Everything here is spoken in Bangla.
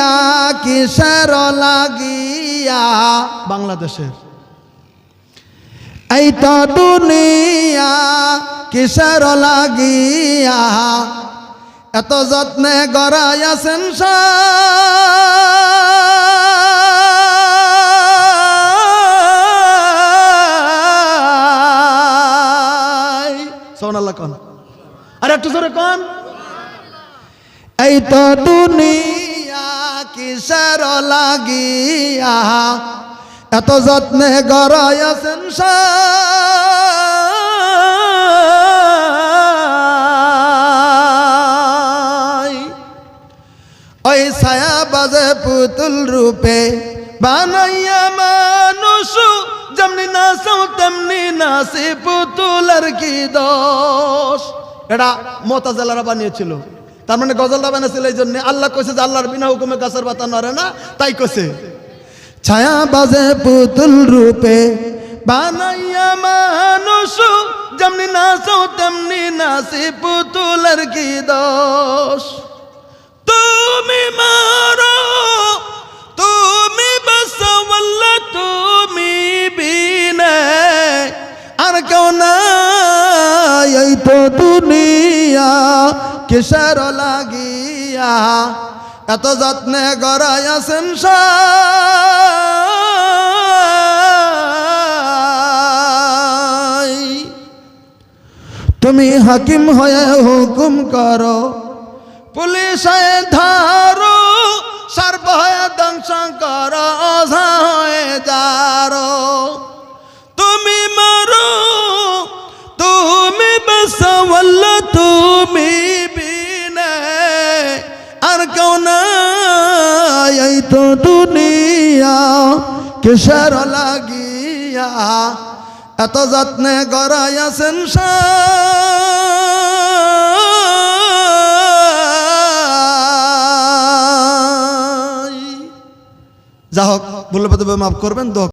দুনিয়া কিসের লাগিয়া? বাংলাদেশের। এই তো দুনিয়া কিসের লাগিয়া? এত যত্নে গড়াই আছেন সোনাল্লাহ কন। আর একটু জোরে কন। এই তো দুনিয়া কিসের লাগিয়া। এত যত্নে গড়াই আছেন সাই। ওই ছায়া বাজে পুতুল রূপে বানাইয়া মানুষ, যেমনি নাচাও তেমনি নাচে পুতুলের কি দোষ? এটা মোতাজেলারা বানিয়েছিল। তার মানে গজলটা বানিয়েছিল এই জন্য। আল্লাহ কইছে যে আল্লাহর বিনা হুকুমে গাছের পাতা নড়ে না, তাই কইছে। ছায়া বাজে পুতুল রূপে বানাইয়া মানুষ, যেমনি নাচাও তেমনি নাচে পুতুলের কি দোষ। তুমি মারো, তুমি বসওয়াল্লা তুমি বিনে। আর কেউ না এই তো দুনিয়া কিসের লাগিয়া এত যত্নে গড়াই আছেন। তুমি হাকিম হয়ে হুকুম করো, পুলিশ ধারো, সর্ব হয়ে ধ্বংস করো যারো তুমি মারো, তুমি বসওয়াল তুমি তো দুনিয়া কিসের লাগিয়া? এত যত্নে গড়াই আছেন যা হোক বললে মাফ করবেন দোয়া